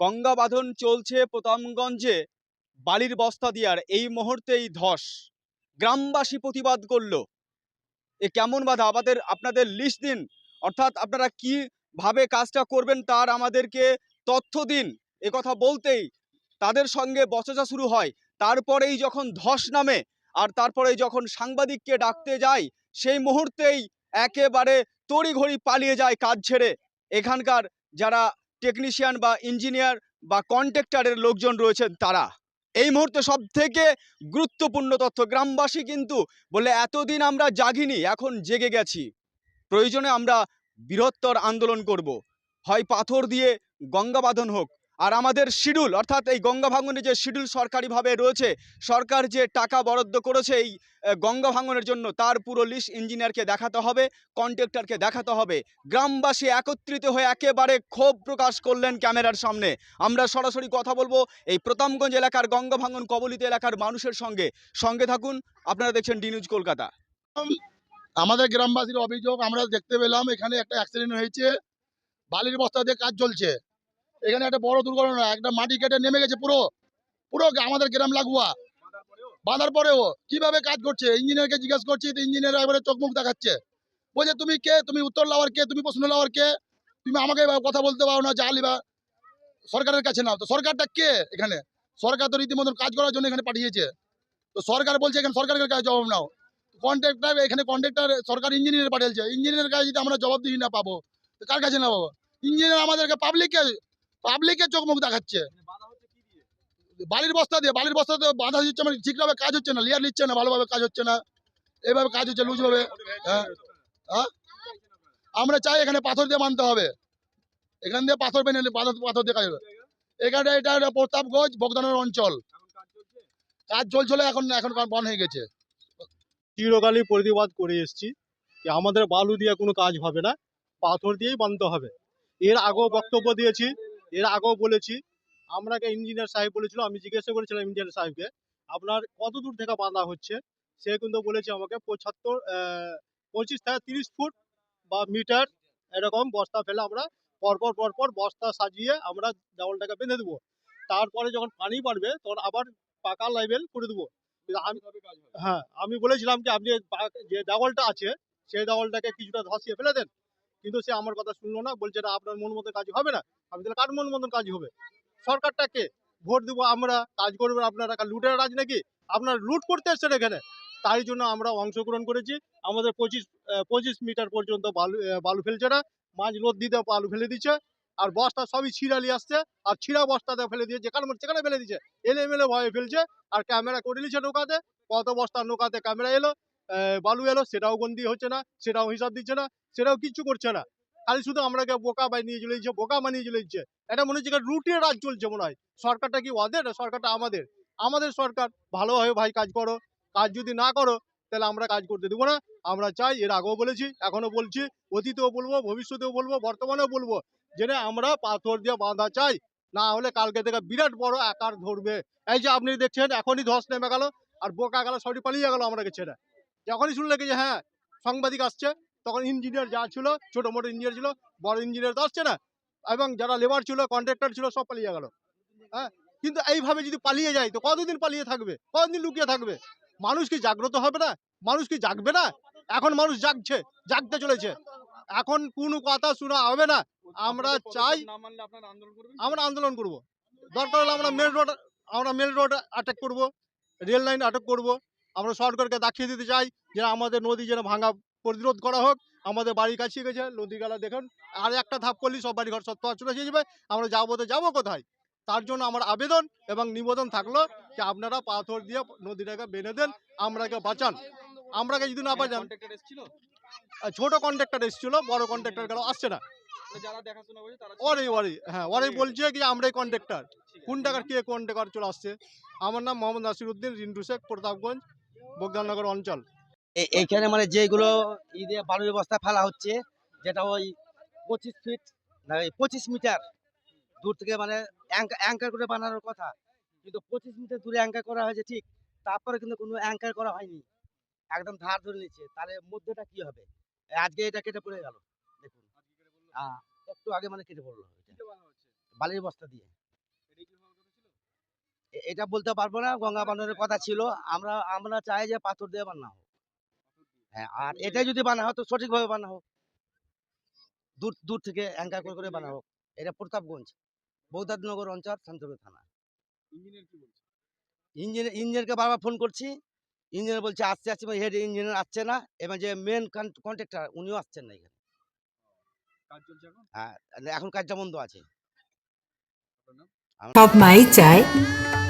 গঙ্গা বাঁধন চলছে প্রতামগঞ্জে বালির বস্তা দিয়ার এই মুহূর্তেই ধস। গ্রামবাসী প্রতিবাদ করল। এ কেমন বাধা? আমাদের, আপনাদের লিস্ট দিন। অর্থাৎ আপনারা কীভাবে কাজটা করবেন তার আমাদেরকে তথ্য দিন। কথা বলতেই তাদের সঙ্গে বচসা শুরু হয়। তারপরেই যখন ধস নামে আর তারপরেই যখন সাংবাদিককে ডাকতে যায়, সেই মুহূর্তেই একেবারে তড়িঘড়ি পালিয়ে যায় কাজ ছেড়ে। এখানকার যারা টেকনিশিয়ান বা ইঞ্জিনিয়ার বা কন্ট্রাক্টরের লোকজন রয়েছেন তারা। এই মুহূর্তে সব থেকে গুরুত্বপূর্ণ তথ্য, গ্রামবাসী কিন্তু বলে, এতদিন আমরা জাগিনি, এখন জেগে গেছি। প্রয়োজনে আমরা বৃহত্তর আন্দোলন করব। হয় পাথর দিয়ে গঙ্গা বাঁধন হোক আর আমাদের শিডিউল, অর্থাৎ এই গঙ্গা ভাঙনের যে শিডিউল সরকারিভাবে রয়েছে, সরকার যে টাকা বরাদ্দ করেছে এই গঙ্গা ভাঙনের জন্য, তার পুরো লিস্ট ইঞ্জিনিয়ারকে দেখাতে হবে কন্ট্রাক্টরকে দেখাতে হবে। গ্রামবাসী একত্রিত হয়ে একেবারে ক্ষোভ প্রকাশ করলেন ক্যামেরার সামনে। আমরা সরাসরি কথা বলব এই প্রতামগঞ্জ এলাকার গঙ্গা ভাঙন কবলিত এলাকার মানুষের সঙ্গে। সঙ্গে থাকুন, আপনারা দেখছেন ডি নিউজ কলকাতা। আমাদের গ্রামবাসীর অভিযোগ, আমরা দেখতে পেলাম এখানে একটা অ্যাক্সিডেন্ট হয়েছে, বালির বস্তা দিয়ে কাজ চলছে। এখানে একটা বড় দুর্ঘটনা একটা মাটি কেটে নেমে গেছে পুরো। পুরো আমাদের গ্রাম লাগোয়া। বাঁধার পরেও কীভাবে কাজ করছে? ইঞ্জিনিয়ারকে জিজ্ঞেস করছি, তো ইঞ্জিনিয়ার একবারে চোখ মুখ দেখাচ্ছে। বলছে, তুমি কে? তুমি উত্তর লাওয়ার কে? তুমি প্রশ্ন লাওয়ার কে? তুমি আমাকে কথা বলতে পারো না, যা লিবা। সরকারের কাছে নাও। তো সরকারটা কে এখানে? সরকার তো রীতিমতন কাজ করার জন্য এখানে পাঠিয়েছে। তো সরকার বলছে, এখানে সরকারের কাছে জবাব নাও। কন্ট্রাক্টার এখানে কন্ট্রাক্টর সরকার ইঞ্জিনিয়ার পাঠিয়েছে। ইঞ্জিনিয়ারের কাছে যদি আমরা জবাবদিহি না পাবো কার কাছে না পাবো? ইঞ্জিনিয়ার আমাদেরকে পাবলিককে পাবলিকের চোখ মুখ দেখাচ্ছে। বালির বস্তা দিয়ে বালির বস্তা দিয়ে বাধা দিচ্ছে মানে ঠিকভাবে কাজ হচ্ছে না লিয়ার নিচ্ছে না ভালোভাবে কাজ হচ্ছে না। এভাবে কাজ হচ্ছে লুজভাবে হ্যাঁ হ্যাঁ? আমরা চাই এখানে পাথর দিয়ে মানতে হবে। এখান দিয়ে পাথর বেনে পাথর পাথর দিয়ে কাজ হবে। এখানে এটা একটা প্রতাপগঞ্জ বগদানের অঞ্চল। কাজ চলছিল এখন এখন বন্ধ হয়ে গেছে। চিরকালই প্রতিবাদ করে এসেছি যে আমাদের বালু দিয়ে কোনো কাজ হবে না পাথর দিয়েই বানতে হবে। এর আগেও বক্তব্য দিয়েছি এর আগেও বলেছি, আমরাকে ইঞ্জিনিয়ার সাহেব বলেছিল, আমি জিজ্ঞাসা করেছিলাম ইঞ্জিনিয়ার সাহেবকে, আপনার কত দূর থেকে বাঁধা হচ্ছে? সে কিন্তু বলেছে আমাকে পঁচাত্তর পঁচিশ থেকে তিরিশ ফুট বা মিটার এরকম বস্তা ফেলে আমরা পরপর পরপর বস্তা সাজিয়ে আমরা দেওয়ালটাকে বেঁধে দেবো। তারপরে যখন পানি বাড়বে, তখন আবার পাকা লেভেল করে দেবো। হ্যাঁ আমি বলেছিলাম যে, আপনি যে দেওয়ালটা আছে সেই দেওয়ালটাকে কিছুটা ধসিয়ে ফেলে দেন। কিন্তু সে আমার কথা শুনলো না, বলছে না আপনার মন মতো কাজ হবে না। আমি তাহলে কার মন মতন কাজ হবে? সরকারটাকে ভোট দেবো আমরা, কাজ করবেন আপনারা, কাল লুটের রাজ নাকি? আপনারা লুট করতে এসছেন এখানে। তাই জন্য আমরা অংশগ্রহণ করেছি। আমাদের পঁচিশ পঁচিশ মিটার পর্যন্ত বালু বালু ফেলছে না। মাঝ নদ দিতে বালু ফেলে দিচ্ছে। আর বস্তা সবই ছিঁড়ালি আসছে। আর ছিঁড়া বস্তাতে ফেলে দিয়ে যেখানে সেখানে ফেলে দিচ্ছে এলে মেলে ভয়ে ফেলছে। আর ক্যামেরা করে নিচ্ছে নৌকাতে। কত বস্তা নৌকাতে ক্যামেরা এলো। বালু এলো, সেটাও গন্দি হচ্ছে না, সেটাও হিসাব দিচ্ছে না, সেটাও কিচ্ছু করছে না। খালি শুধু আমরাকে বোকা বানিয়ে চলে দিচ্ছে বোকা বানিয়ে চলে দিচ্ছে এটা মনে হচ্ছে রুটির রাজ চলছে মনে হয়। সরকারটা কি ওদের? সরকারটা আমাদের। আমাদের সরকার, ভালোভাবে ভাই কাজ করো। কাজ যদি না করো, তাহলে আমরা কাজ করতে দেবো না। আমরা চাই, এর আগেও বলেছি এখনও বলছি, অতীতেও বলব, ভবিষ্যতেও বলব, বর্তমানেও বলব যে আমরা পাথর দিয়ে বাঁধা চাই। না হলে কালকে থেকে বিরাট বড় আকার ধরবে। এই যে আপনি দেখছেন, এখনই ধস নেমে গেল, আর বোকা গেল, সবই পালিয়ে গেল আমরা ছেড়ে। যখনই শুনলে যে হ্যাঁ সাংবাদিক আসছে, তখন ইঞ্জিনিয়ার যা ছিল, ছোট মোটো ইঞ্জিনিয়ার ছিল, বড় ইঞ্জিনিয়ার তো আসছে না, এবং যারা লেবার ছিল কন্ট্রাক্টর ছিল, সব পালিয়ে গেল। হ্যাঁ কিন্তু এইভাবে যদি পালিয়ে যায়, তো কতদিন পালিয়ে থাকবে? কতদিন লুকিয়ে থাকবে? মানুষ কি জাগ্রত হবে না? মানুষ কি জাগবে না? এখন মানুষ জাগছে, জাগতে চলেছে। এখন কোনো কথা শোনা হবে না। আমরা চাই আমরা আন্দোলন করব। দরকার হলে আমরা মেল রোড আমরা মেল রোড আটক করব রেল লাইন আটক করব। আমরা সরকারকে দেখিয়ে দিতে চাই যে আমাদের নদী যেন ভাঙা প্রতিরোধ করা হোক। আমাদের বাড়ি কাছে গেছে নদী গেলা দেখুন। আর একটা ধাপ করলে সব বাড়ি ঘর সব চলে এসে যাবে। আমরা যাব তো যাব কোথায়? তার জন্য আমার আবেদন এবং নিবেদন থাকল যে আপনারা পাথর দিয়ে নদীটাকে বেঁধে দেন আমরাকে বাঁচান। আমরাকে যদি না বাঁচান ছোট কন্ট্রাক্টর এসেছিল বড় কন্ট্রাক্টর গেল আসছে না। ওরে ওরে হ্যাঁ ওরে বলছে কি আমরাই কন্ট্রাক্টর কোন টাকার কে কন্ট্রাক্টর চলে আসছে? আমার নাম মোহাম্মদ নাসির উদ্দিন রিন্টু শেখ প্রতাপগঞ্জ। বগদাননগর অঞ্চল। এইখানে মানে যেগুলো দিয়ে বালুর বস্তা ফেলা হচ্ছে যেটা ওই পঁচিশ ফিট পঁচিশ মিটার দূর থেকে মানে অ্যাঙ্কার করে বানানোর কথা। কিন্তু পঁচিশ মিটার দূরে অ্যাঙ্কার করা হয়েছে ঠিক তারপরে কিন্তু কোনো অ্যাঙ্কার করা হয়নি। একদম ধার ধরে নিচ্ছে তাহলে মধ্যটা কি হবে? আজকে এটা কেটে পড়ে গেল দেখুন। একটু আগে মানে কেটে পড়ল বালির বস্তা দিয়ে। এটা বলতে পারব না গঙ্গা বান্ধবের কথা ছিল। আমরা আমরা চাই যে পাথর দিয়ে বানা হোক। হ্যাঁ আর এটাই যদি বানা হয় তো সঠিকভাবে বানা হোক। দূর দূর থেকে অ্যাঙ্কার করে করে বানা হোক। এটা প্রতাপগঞ্জ বৌদ্ধানগর অঞ্চল শান্তপুর থানা। ইঞ্জিনিয়ার ইঞ্জিনিয়ারকে বারবার ফোন করছি। ইঞ্জিনিয়ার বলছে আসছে আসছে। হেড ইঞ্জিনিয়ার আসছে না। এবং যে মেন কন্ট্রাক্টর উনিও আসছেন না এখানে। হ্যাঁ এখন কাজটা বন্ধ আছে। সব মাই চায়